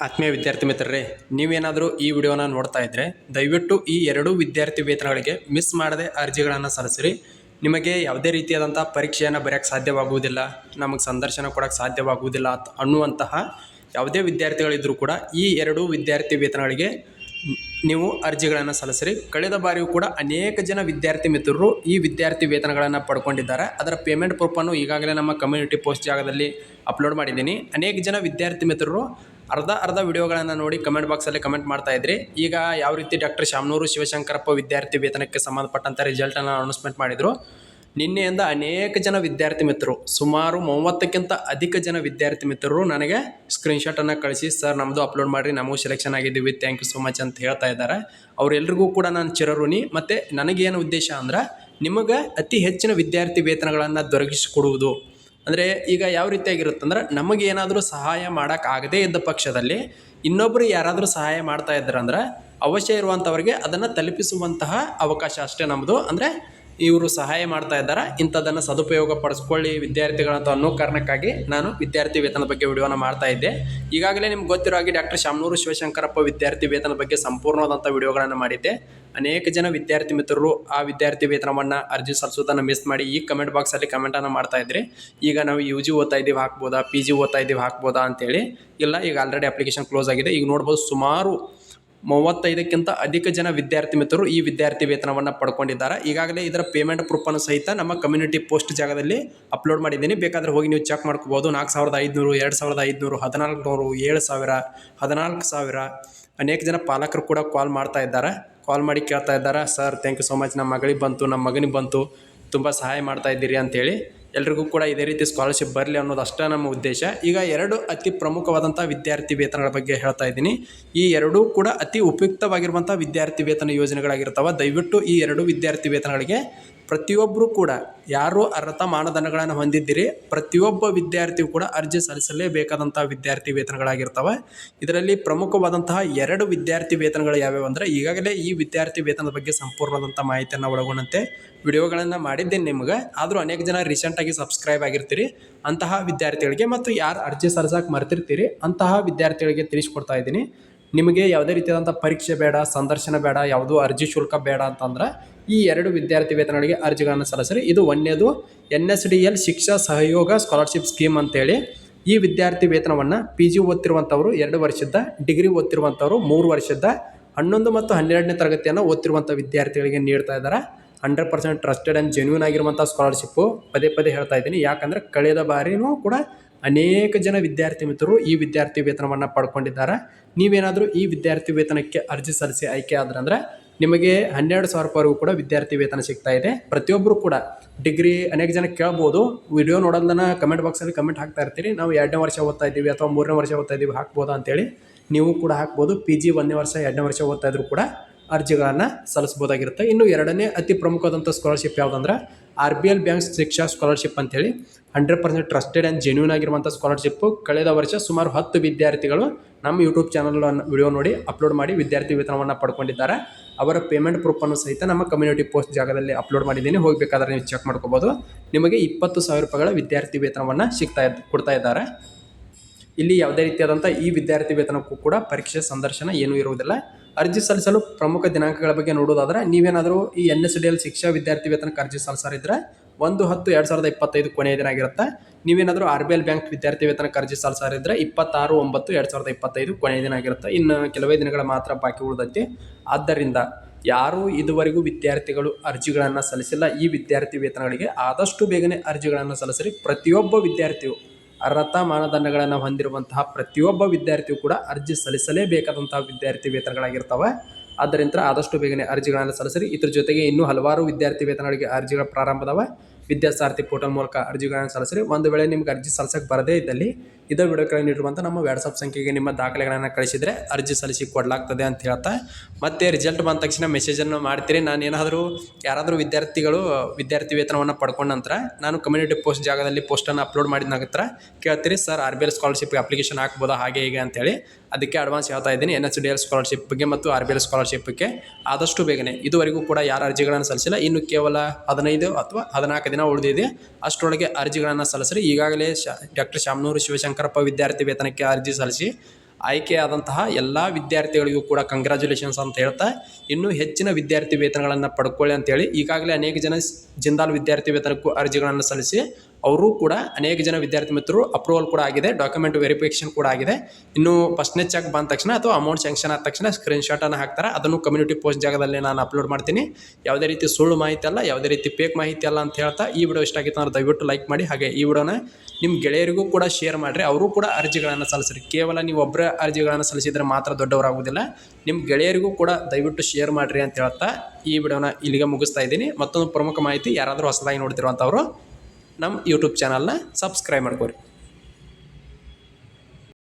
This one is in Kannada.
ಆತ್ಮೀಯ ವಿದ್ಯಾರ್ಥಿ ಮಿತ್ರರೇ, ನೀವೇನಾದರೂ ಈ ವಿಡಿಯೋನ ನೋಡ್ತಾ ಇದ್ದರೆ ದಯವಿಟ್ಟು ಈ ಎರಡೂ ವಿದ್ಯಾರ್ಥಿ ವೇತನಗಳಿಗೆ ಮಿಸ್ ಮಾಡದೆ ಅರ್ಜಿಗಳನ್ನು ಸಲ್ಲಿಸಿರಿ. ನಿಮಗೆ ಯಾವುದೇ ರೀತಿಯಾದಂಥ ಪರೀಕ್ಷೆಯನ್ನು ಬರೆಯೋಕ್ಕೆ ಸಾಧ್ಯವಾಗುವುದಿಲ್ಲ, ನಮಗೆ ಸಂದರ್ಶನ ಕೊಡೋಕ್ಕೆ ಸಾಧ್ಯವಾಗುವುದಿಲ್ಲ ಅನ್ನುವಂತಹ ಯಾವುದೇ ವಿದ್ಯಾರ್ಥಿಗಳಿದ್ದರೂ ಕೂಡ ಈ ಎರಡೂ ವಿದ್ಯಾರ್ಥಿ ವೇತನಗಳಿಗೆ ನೀವು ಅರ್ಜಿಗಳನ್ನು ಸಲ್ಲಿಸಿರಿ. ಕಳೆದ ಬಾರಿಯೂ ಕೂಡ ಅನೇಕ ಜನ ವಿದ್ಯಾರ್ಥಿ ಮಿತ್ರರು ಈ ವಿದ್ಯಾರ್ಥಿ ವೇತನಗಳನ್ನು ಪಡ್ಕೊಂಡಿದ್ದಾರೆ. ಅದರ ಪೇಮೆಂಟ್ ಪ್ರೂಫನ್ನು ಈಗಾಗಲೇ ನಮ್ಮ ಕಮ್ಯುನಿಟಿ ಪೋಸ್ಟ್ ಜಾಗದಲ್ಲಿ ಅಪ್ಲೋಡ್ ಮಾಡಿದ್ದೀನಿ. ಅನೇಕ ಜನ ವಿದ್ಯಾರ್ಥಿ ಮಿತ್ರರು ಅರ್ಧ ಅರ್ಧ ವಿಡಿಯೋಗಳನ್ನು ನೋಡಿ ಕಮೆಂಟ್ ಬಾಕ್ಸಲ್ಲಿ ಕಮೆಂಟ್ ಮಾಡ್ತಾ ಇದ್ರಿ. ಈಗ ಯಾವ ರೀತಿ ಡಾಕ್ಟರ್ ಶಾಮನೂರು ಶಿವಶಂಕರಪ್ಪ ವಿದ್ಯಾರ್ಥಿ ವೇತನಕ್ಕೆ ಸಂಬಂಧಪಟ್ಟಂಥ ರಿಸಲ್ಟನ್ನು ಅನೌನ್ಸ್ಮೆಂಟ್ ಮಾಡಿದರು. ನಿನ್ನೆಯಿಂದ ಅನೇಕ ಜನ ವಿದ್ಯಾರ್ಥಿ ಮಿತ್ರರು, ಸುಮಾರು ಮೂವತ್ತಕ್ಕಿಂತ ಅಧಿಕ ಜನ ವಿದ್ಯಾರ್ಥಿ ಮಿತ್ರರು ನನಗೆ ಸ್ಕ್ರೀನ್ಶಾಟನ್ನು ಕಳಿಸಿ, ಸರ್ ನಮ್ಮದು ಅಪ್ಲೋಡ್ ಮಾಡಿರಿ, ನಮಗೂ ಸೆಲೆಕ್ಷನ್ ಆಗಿದ್ದೀವಿ ಥ್ಯಾಂಕ್ ಯು ಸೊ ಮಚ್ ಅಂತ ಹೇಳ್ತಾ ಇದ್ದಾರೆ. ಅವರೆಲ್ಲರಿಗೂ ಕೂಡ ನಾನು ಚಿರರುನಿ ಮತ್ತು ನನಗೇನು ಉದ್ದೇಶ ಅಂದ್ರೆ, ನಿಮಗೆ ಅತಿ ಹೆಚ್ಚಿನ ವಿದ್ಯಾರ್ಥಿ ವೇತನಗಳನ್ನು ದೊರಕಿಸಿಕೊಡುವುದು. ಅಂದರೆ ಈಗ ಯಾವ ರೀತಿಯಾಗಿರುತ್ತಂದ್ರೆ ನಮಗೆ ಏನಾದರೂ ಸಹಾಯ ಮಾಡೋಕ್ಕಾಗದೇ ಇದ್ದ ಪಕ್ಷದಲ್ಲಿ ಇನ್ನೊಬ್ಬರು ಯಾರಾದರೂ ಸಹಾಯ ಮಾಡ್ತಾ ಇದ್ದಾರಂದ್ರೆ ಅವಶ್ಯ ಇರುವಂಥವ್ರಿಗೆ ಅದನ್ನು ತಲುಪಿಸುವಂತಹ ಅವಕಾಶ ಅಷ್ಟೇ ನಮ್ಮದು ಅಂದರೆ ಇವರು ಸಹಾಯ ಮಾಡ್ತಾ ಇದ್ದಾರೆ, ಇಂಥದ್ದನ್ನು ಸದುಪಯೋಗ ಪಡಿಸ್ಕೊಳ್ಳಿ ವಿದ್ಯಾರ್ಥಿಗಳಂತ ಅನ್ನೋ ಕಾರಣಕ್ಕಾಗಿ ನಾನು ವಿದ್ಯಾರ್ಥಿ ವೇತನದ ಬಗ್ಗೆ ವಿಡಿಯೋನ ಮಾಡ್ತಾ ಇದ್ದೆ. ಈಗಾಗಲೇ ನಿಮ್ಗೆ ಗೊತ್ತಿರೋ ಹಾಗೆ ಡಾಕ್ಟರ್ ಶಾಮನೂರು ಶಿವಶಂಕರಪ್ಪ ವಿದ್ಯಾರ್ಥಿ ವೇತನದ ಬಗ್ಗೆ ಸಂಪೂರ್ಣವಾದಂಥ ವಿಡಿಯೋಗಳನ್ನು ಮಾಡಿದ್ದೆ. ಅನೇಕ ಜನ ವಿದ್ಯಾರ್ಥಿ ಮಿತ್ರರು ಆ ವಿದ್ಯಾರ್ಥಿ ವೇತನವನ್ನು ಅರ್ಜಿ ಸಲ್ಲಿಸೋದನ್ನು ಮಿಸ್ ಮಾಡಿ ಈ ಕಮೆಂಟ್ ಬಾಕ್ಸಲ್ಲಿ ಕಮೆಂಟನ್ನು ಮಾಡ್ತಾ ಇದ್ರಿ. ಈಗ ನಾವು ಯು ಜಿ ಓದ್ತಾ ಇದ್ದೀವಿ, ಹಾಕ್ಬೋದಾ? ಪಿ ಜಿ ಓದ್ತಾ ಇದ್ದೀವಿ, ಹಾಕ್ಬೋದಾ ಅಂತೇಳಿ. ಇಲ್ಲ, ಈಗ ಆಲ್ರೆಡಿ ಅಪ್ಲಿಕೇಶನ್ ಕ್ಲೋಸ್ ಆಗಿದೆ. ಈಗ ನೋಡ್ಬೋದು ಸುಮಾರು ಮೂವತ್ತೈದಕ್ಕಿಂತ ಅಧಿಕ ಜನ ವಿದ್ಯಾರ್ಥಿ ಮಿತ್ರರು ಈ ವಿದ್ಯಾರ್ಥಿ ವೇತನವನ್ನು ಪಡ್ಕೊಂಡಿದ್ದಾರೆ. ಈಗಾಗಲೇ ಇದರ ಪೇಮೆಂಟ್ ಪ್ರೂಫನ್ನು ಸಹಿತ ನಮ್ಮ ಕಮ್ಯುನಿಟಿ ಪೋಸ್ಟ್ ಜಾಗದಲ್ಲಿ ಅಪ್ಲೋಡ್ ಮಾಡಿದ್ದೀನಿ. ಬೇಕಾದರೆ ಹೋಗಿ ನೀವು ಚೆಕ್ ಮಾಡ್ಕೋಬೋದು. ನಾಲ್ಕು ಸಾವಿರದ ಐದುನೂರು, ಎರಡು ಸಾವಿರದ ಐದುನೂರು ಹದಿನಾಲ್ಕು ನೂರು ಏಳು ಸಾವಿರ, ಹದಿನಾಲ್ಕು ಸಾವಿರ ಅನೇಕ ಜನ ಪಾಲಕರು ಕೂಡ ಕಾಲ್ ಮಾಡ್ತಾ ಇದ್ದಾರೆ. ಕಾಲ್ ಮಾಡಿ ಕೇಳ್ತಾ ಇದ್ದಾರೆ. Sir thank you so much ನಮ್ಮ ಮಗಳಿಗೆ ಬಂತು ನಮ್ಮ ಮಗನಿಗೆ ಬಂತು. ತುಂಬ ಸಹಾಯ ಮಾಡ್ತಾ ಇದ್ದೀರಿ ಅಂತೇಳಿ. ಎಲ್ರಿಗೂ ಕೂಡ ಇದೇ ರೀತಿ ಸ್ಕಾಲರ್ಶಿಪ್ ಬರಲಿ ಅನ್ನೋದು ಅಷ್ಟೇ ನಮ್ಮ ಉದ್ದೇಶ. ಈಗ ಎರಡು ಅತಿ ಪ್ರಮುಖವಾದಂಥ ವಿದ್ಯಾರ್ಥಿ ವೇತನಗಳ ಬಗ್ಗೆ ಹೇಳ್ತಾ ಇದ್ದೀನಿ. ಈ ಎರಡೂ ಕೂಡ ಅತಿ ಉಪಯುಕ್ತವಾಗಿರುವಂಥ ವಿದ್ಯಾರ್ಥಿ ವೇತನ ಯೋಜನೆಗಳಾಗಿರ್ತಾವೆ. ದಯವಿಟ್ಟು ಈ ಎರಡು ವಿದ್ಯಾರ್ಥಿ ವೇತನಗಳಿಗೆ ಪ್ರತಿಯೊಬ್ಬರು ಕೂಡ ಯಾರು ಅರ್ಹತಾ ಮಾನದಂಡಗಳನ್ನು ಹೊಂದಿದ್ದೀರಿ, ಪ್ರತಿಯೊಬ್ಬ ವಿದ್ಯಾರ್ಥಿಯು ಕೂಡ ಅರ್ಜಿ ಸಲ್ಲಿಸಲೇಬೇಕಾದಂಥ ವಿದ್ಯಾರ್ಥಿ ವೇತನಗಳಾಗಿರ್ತವೆ. ಇದರಲ್ಲಿ ಪ್ರಮುಖವಾದಂತಹ ಎರಡು ವಿದ್ಯಾರ್ಥಿ ವೇತನಗಳು ಯಾವ್ಯಾವು ಅಂದರೆ ಈಗಾಗಲೇ ಈ ವಿದ್ಯಾರ್ಥಿ ವೇತನದ ಬಗ್ಗೆ ಸಂಪೂರ್ಣವಾದಂಥ ಮಾಹಿತಿಯನ್ನು ಒಳಗೊಂಡಂತೆ ವಿಡಿಯೋಗಳನ್ನು ಮಾಡಿದ್ದೇನೆ ನಿಮಗೆ. ಆದರೂ ಅನೇಕ ಜನ ರೀಸೆಂಟಾಗಿ ಸಬ್ಸ್ಕ್ರೈಬ್ ಆಗಿರ್ತೀರಿ. ಅಂತಹ ವಿದ್ಯಾರ್ಥಿಗಳಿಗೆ ಮತ್ತು ಯಾರು ಅರ್ಜಿ ಸಲ್ಲಿಸಕ್ಕೆ ಮರ್ತಿರ್ತೀರಿ, ಅಂತಹ ವಿದ್ಯಾರ್ಥಿಗಳಿಗೆ ತಿಳಿಸ್ಕೊಡ್ತಾ ಇದ್ದೀನಿ. ನಿಮಗೆ ಯಾವುದೇ ರೀತಿಯಾದಂಥ ಪರೀಕ್ಷೆ ಬೇಡ, ಸಂದರ್ಶನ ಬೇಡ, ಯಾವುದೂ ಅರ್ಜಿ ಶುಲ್ಕ ಬೇಡ ಅಂತಂದ್ರೆ ಈ ಎರಡು ವಿದ್ಯಾರ್ಥಿ ವೇತನಗಳಿಗೆ ಅರ್ಜಿಗಳನ್ನು ಸಲ್ಲಿಸಿರಿ ಇದು ಒಂದನೇದು N S D L Shiksha Sahayog scholarship scheme ಅಂತೇಳಿ. ಈ ವಿದ್ಯಾರ್ಥಿ ವೇತನವನ್ನು ಪಿ ಜಿ ಓದ್ತಿರುವಂಥವ್ರು ಎರಡು ವರ್ಷದ ಡಿಗ್ರಿ ಓದ್ತಿರುವಂಥವ್ರು ಮೂರು ವರ್ಷದ ಹನ್ನೊಂದು ಮತ್ತು ಹನ್ನೆರಡನೇ ತರಗತಿಯನ್ನು ಓದ್ತಿರುವಂಥ ವಿದ್ಯಾರ್ಥಿಗಳಿಗೆ ನೀಡ್ತಾ ಇದ್ದಾರೆ hundred percent trusted and genuine ಆಗಿರುವಂಥ ಸ್ಕಾಲರ್ಶಿಪ್ಪು ಪದೇ ಪದೇ ಹೇಳ್ತಾ ಇದ್ದೀನಿ. ಯಾಕಂದರೆ ಕಳೆದ ಬಾರಿನೂ ಕೂಡ ಅನೇಕ ಜನ ವಿದ್ಯಾರ್ಥಿ ಮಿತ್ರರು ಈ ವಿದ್ಯಾರ್ಥಿ ವೇತನವನ್ನು ಪಡ್ಕೊಂಡಿದ್ದಾರೆ. ನೀವೇನಾದರೂ ಈ ವಿದ್ಯಾರ್ಥಿ ವೇತನಕ್ಕೆ ಅರ್ಜಿ ಸಲ್ಲಿಸಿ ಆಯ್ಕೆ ಆದ್ರಂದ್ರೆ ನಿಮಗೆ ಹನ್ನೆರಡು ಸಾವಿರ ರೂಪಾಯಿವರೆಗೂ ಕೂಡ ವಿದ್ಯಾರ್ಥಿ ವೇತನ ಸಿಗ್ತಾ ಇದೆ. ಪ್ರತಿಯೊಬ್ಬರು ಕೂಡ ಡಿಗ್ರಿ ಅನೇಕ ಜನ ಕೇಳ್ಬೋದು. ವಿಡಿಯೋ ನೋಡೋದನ್ನ ಕಮೆಂಟ್ ಬಾಕ್ಸಲ್ಲಿ ಕಮೆಂಟ್ ಹಾಕ್ತಾ ಇರ್ತೀರಿ. ನಾವು ಎರಡನೇ ವರ್ಷ ಓದ್ತಾ ಇದ್ದೀವಿ ಅಥವಾ ಮೂರನೇ ವರ್ಷ ಓದ್ತಾ ಇದ್ದೀವಿ, ಹಾಕ್ಬೋದಾ ಅಂತೇಳಿ ನೀವು ಕೂಡ ಹಾಕ್ಬೋದು. ಪಿ ಜಿ ಒಂದನೇ ವರ್ಷ, ಎರಡನೇ ವರ್ಷ ಓದ್ತಾ ಇದ್ರು ಕೂಡ ಅರ್ಜಿಗಳನ್ನು ಸಲ್ಲಿಸ್ಬೋದಾಗಿರುತ್ತೆ ಇನ್ನು ಎರಡನೇ ಅತಿ ಪ್ರಮುಖವಾದಂಥ ಸ್ಕಾಲರ್ಶಿಪ್ ಯಾವುದಂದ್ರೆ R B L bank Shiksha scholarship ಅಂತೇಳಿ hundred percent trusted and genuine ಆಗಿರುವಂಥ ಸ್ಕಾಲರ್ಶಿಪ್ಪು ಕಳೆದ ವರ್ಷ ಸುಮಾರು ಹತ್ತು ವಿದ್ಯಾರ್ಥಿಗಳು ನಮ್ಮ ಯೂಟ್ಯೂಬ್ ಚಾನಲ್ ವಿಡಿಯೋ ನೋಡಿ ಅಪ್ಲೋಡ್ ಮಾಡಿ ವಿದ್ಯಾರ್ಥಿ ವೇತನವನ್ನು ಪಡ್ಕೊಂಡಿದ್ದಾರೆ. ಅವರ ಪೇಮೆಂಟ್ ಪ್ರೂಫನ್ನು ಸಹಿತ ನಮ್ಮ ಕಮ್ಯುನಿಟಿ ಪೋಸ್ಟ್ ಜಾಗದಲ್ಲಿ ಅಪ್ಲೋಡ್ ಮಾಡಿದ್ದೀನಿ. ಹೋಗಬೇಕಾದ್ರೆ ನೀವು ಚೆಕ್ ಮಾಡ್ಕೋಬೋದು. ನಿಮಗೆ ಇಪ್ಪತ್ತು ಸಾವಿರ ರೂಪಾಯಿಗಳ ವಿದ್ಯಾರ್ಥಿ ವೇತನವನ್ನು ಸಿಗ್ತಾ ಕೊಡ್ತಾ ಇದ್ದಾರೆ. ಇಲ್ಲಿ ಯಾವುದೇ ರೀತಿಯಾದಂಥ ಈ ವಿದ್ಯಾರ್ಥಿ ವೇತನಕ್ಕೂ ಕೂಡ ಪರೀಕ್ಷೆ ಸಂದರ್ಶನ ಏನೂ ಇರುವುದಿಲ್ಲ. ಅರ್ಜಿ ಸಲ್ಲಿಸಲು ಪ್ರಮುಖ ದಿನಾಂಕಗಳ ಬಗ್ಗೆ ನೋಡೋದಾದರೆ, ನೀವೇನಾದರೂ ಈ N S D L Shiksha ವಿದ್ಯಾರ್ಥಿ ವೇತನಕ್ಕೆ ಅರ್ಜಿ ಸಲ್ಲಿಸಿದ್ರೆ ಒಂದು ಹತ್ತು ಎರಡು ಸಾವಿರದ ಇಪ್ಪತ್ತೈದು ಕೊನೆಯ ದಿನ ಆಗಿರುತ್ತೆ. ನೀವೇನಾದರೂ ಆರ್ ಬಿ ಎಲ್ ಬ್ಯಾಂಕ್ ವಿದ್ಯಾರ್ಥಿ ವೇತನಕ್ಕೆ ಅರ್ಜಿ ಸಲ್ಲಿಸಿದ್ರೆ ಇಪ್ಪತ್ತಾರು, ಒಂಬತ್ತು, ಎರಡು ಸಾವಿರದ ಇಪ್ಪತ್ತೈದು ಕೊನೆಯ ದಿನ ಆಗಿರುತ್ತೆ. ಇನ್ನು ಕೆಲವೇ ದಿನಗಳ ಮಾತ್ರ ಬಾಕಿ ಉಳಿದೈತಿ. ಆದ್ದರಿಂದ ಯಾರೂ ಇದುವರೆಗೂ ವಿದ್ಯಾರ್ಥಿಗಳು ಅರ್ಜಿಗಳನ್ನು ಸಲ್ಲಿಸಿಲ್ಲ. ಈ ವಿದ್ಯಾರ್ಥಿ ವೇತನಗಳಿಗೆ ಆದಷ್ಟು ಬೇಗನೆ ಅರ್ಜಿಗಳನ್ನು ಸಲ್ಲಿಸಿರಿ. ಪ್ರತಿಯೊಬ್ಬ ವಿದ್ಯಾರ್ಥಿಯು ಅರ್ಹತಾ ಮಾನದಂಡಗಳನ್ನು ಹೊಂದಿರುವಂತಹ ಪ್ರತಿಯೊಬ್ಬ ವಿದ್ಯಾರ್ಥಿಯು ಕೂಡ ಅರ್ಜಿ ಸಲ್ಲಿಸಲೇಬೇಕಾದಂತಹ ವಿದ್ಯಾರ್ಥಿ ವೇತನಗಳಾಗಿರ್ತವೆ. ಆದ್ದರಿಂದ ಆದಷ್ಟು ಬೇಗನೆ ಅರ್ಜಿಗಳನ್ನು ಸಲ್ಲಿಸಿರಿ. ಇದ್ರ ಜೊತೆಗೆ ಇನ್ನೂ ಹಲವಾರು ವಿದ್ಯಾರ್ಥಿ ವೇತನಗಳಿಗೆ ಅರ್ಜಿಗಳ ಪ್ರಾರಂಭದವ ವಿದ್ಯಾಸಾರಥಿ ಪೋರ್ಟಲ್ ಮೂಲಕ ಅರ್ಜಿಗಳನ್ನು ಸಲ್ಲಿಸಿರಿ. ಒಂದು ವೇಳೆ ನಿಮ್ಗೆ ಅರ್ಜಿ ಸಲ್ಲಿಸಕ್ಕೆ ಬರದೇ ಇದ್ದಲ್ಲಿ ಇದೇ ವಿಡಿಯೋ ಕೆಳಗೆ ನೀಡಿರುವಂಥ ನಮ್ಮ ವಾಟ್ಸಪ್ ಸಂಖ್ಯೆಗೆ ನಿಮ್ಮ ದಾಖಲೆಗಳನ್ನು ಕಳಿಸಿದರೆ ಅರ್ಜಿ ಸಲ್ಲಿಸಿ ಕೊಡಲಾಗ್ತದೆ ಅಂತ ಹೇಳ್ತಾ. ಮತ್ತೆ ರಿಸಲ್ಟ್ ಬಂದ ತಕ್ಷಣ ಮೆಸೇಜನ್ನು ಮಾಡ್ತೀರಿ. ನಾನು ಏನಾದರೂ ಯಾರಾದರೂ ವಿದ್ಯಾರ್ಥಿಗಳು, ವಿದ್ಯಾರ್ಥಿ ವೇತನವನ್ನು ಪಡ್ಕೊಂಡ ನಂತರ ನಾನು ಕಮ್ಯುನಿಟಿ ಪೋಸ್ಟ್ ಜಾಗದಲ್ಲಿ ಪೋಸ್ಟನ್ನು ಅಪ್ಲೋಡ್ ಮಾಡಿದ ನಂತರ ಕೇಳ್ತೀರಿ, ಸರ್ ಆರ್ ಬಿ ಎಲ್ ಸ್ಕಾಲರ್ಶಿಪ್ಗೆ ಅಪ್ಲಿಕೇಶನ್ ಹಾಕ್ಬೋದಾ? ಹಾಗೆ, ಹೀಗೆ ಅಂತೇಳಿ ಅದಕ್ಕೆ ಅಡ್ವಾನ್ಸ್ ಹೇಳ್ತಾ ಇದ್ದೀನಿ. N S D L scholarship ಬಗ್ಗೆ ಮತ್ತು ಆರ್ ಬಿ ಎಲ್ ಸ್ಕಾಲರ್ಶಿಪ್ಗೆ ಆದಷ್ಟು ಬೇಗನೆ ಇದುವರೆಗೂ ಕೂಡ ಯಾರು ಅರ್ಜಿಗಳನ್ನು ಸಲ್ಲಿಸಿಲ್ಲ. ಇನ್ನು ಕೇವಲ ಹದಿನೈದು ಅಥವಾ ಹದಿನಾಲ್ಕು ದಿನ ಉಳಿದಿದೆ. ಅಷ್ಟರೊಳಗೆ ಅರ್ಜಿಗಳನ್ನು ಸಲ್ಲಿಸಿರಿ. ಈಗಾಗಲೇ ಡಾಕ್ಟರ್ ಶಾಮನೂರು ಶಿವಶಂಕರಪ್ಪ ವಿದ್ಯಾರ್ಥಿ ವೇತನಕ್ಕೆ ಅರ್ಜಿ ಸಲ್ಲಿಸಿ ಆಯ್ಕೆಯಾದಂತಹ ಎಲ್ಲ ವಿದ್ಯಾರ್ಥಿಗಳಿಗೂ ಕೂಡ ಕಂಗ್ರ್ಯಾಚುಲೇಷನ್ಸ್ ಅಂತ ಹೇಳ್ತಾ, ಇನ್ನೂ ಹೆಚ್ಚಿನ ವಿದ್ಯಾರ್ಥಿ ವೇತನಗಳನ್ನು ಪಡ್ಕೊಳ್ಳಿ ಅಂತೇಳಿ ಈಗಾಗಲೇ ಅನೇಕ ಜನ ಜಿಂದಾಲ್ ವಿದ್ಯಾರ್ಥಿ ವೇತನಕ್ಕೂ ಅರ್ಜಿಗಳನ್ನು ಸಲ್ಲಿಸಿ ಅವರು ಕೂಡ ಅನೇಕ ಜನ ವಿದ್ಯಾರ್ಥಿ ಮಿತ್ರರು ಅಪ್ರೂವಲ್ ಕೂಡ ಆಗಿದೆ ಡಾಕ್ಯುಮೆಂಟ್ ವೆರಿಫಿಕೇಶನ್ ಕೂಡ ಆಗಿದೆ. ಇನ್ನು ಫಸ್ಟ್ನೇ ಚೆಕ್ ಬಂದ ತಕ್ಷಣ ಅಥವಾ ಅಮೌಂಟ್ ಸ್ಯಾಂಕ್ಷನ್ ಆದ ತಕ್ಷಣ ಸ್ಕ್ರೀನ್ ಶಾಟನ್ನು ಹಾಕ್ತಾರೆ, ಅದನ್ನು ಕಮ್ಯುನಿಟಿ ಪೋಸ್ಟ್ ಜಾಗದಲ್ಲಿ ನಾನು ಅಪ್ಲೋಡ್ ಮಾಡ್ತೀನಿ. ಯಾವುದೇ ರೀತಿ ಸುಳ್ಳು ಮಾಹಿತಿ ಅಲ್ಲ, ಯಾವುದೇ ರೀತಿ ಫೇಕ್ ಮಾಹಿತಿ ಅಲ್ಲ ಅಂತ ಹೇಳ್ತಾ ಈ ವಿಡಿಯೋ ಇಷ್ಟ ಆಗಿತ್ತು ಅಂದ್ರೆ ದಯವಿಟ್ಟು ಲೈಕ್ ಮಾಡಿ. ಹಾಗೆ ಈ ವಿಡಿಯೋನ ನಿಮ್ಮ ಗೆಳೆಯರಿಗೂ ಕೂಡ ಶೇರ್ ಮಾಡಿರಿ. ಅವರು ಕೂಡ ಅರ್ಜಿಗಳನ್ನು ಸಲ್ಲಿಸ್ರಿ. ಕೇವಲ ನೀವು ಒಬ್ಬರ ಅರ್ಜಿಗಳನ್ನು ಸಲ್ಲಿಸಿದ್ರೆ ಮಾತ್ರ ದೊಡ್ಡವರಾಗುವುದಿಲ್ಲ. ನಿಮ್ಮ ಗೆಳೆಯರಿಗೂ ಕೂಡ ದಯವಿಟ್ಟು ಶೇರ್ ಮಾಡಿರಿ ಅಂತ ಹೇಳ್ತಾ ಈ ವಿಡಿಯೋನ ಇಲ್ಲಿಗೆ ಮುಗಿಸ್ತಾ ಇದ್ದೀನಿ. ಮತ್ತೊಂದು ಪ್ರಮುಖ ಮಾಹಿತಿ ಯಾರಾದರೂ ಹೊಸದಾಗಿ ನೋಡ್ತಿರುವಂಥವ್ರು ನಮ್ಮ ಯೂಟ್ಯೂಬ್ ಚಾನಲ್ನ ಸಬ್ಸ್ಕ್ರೈಬ್ ಮಾಡ್ಕೊರಿ.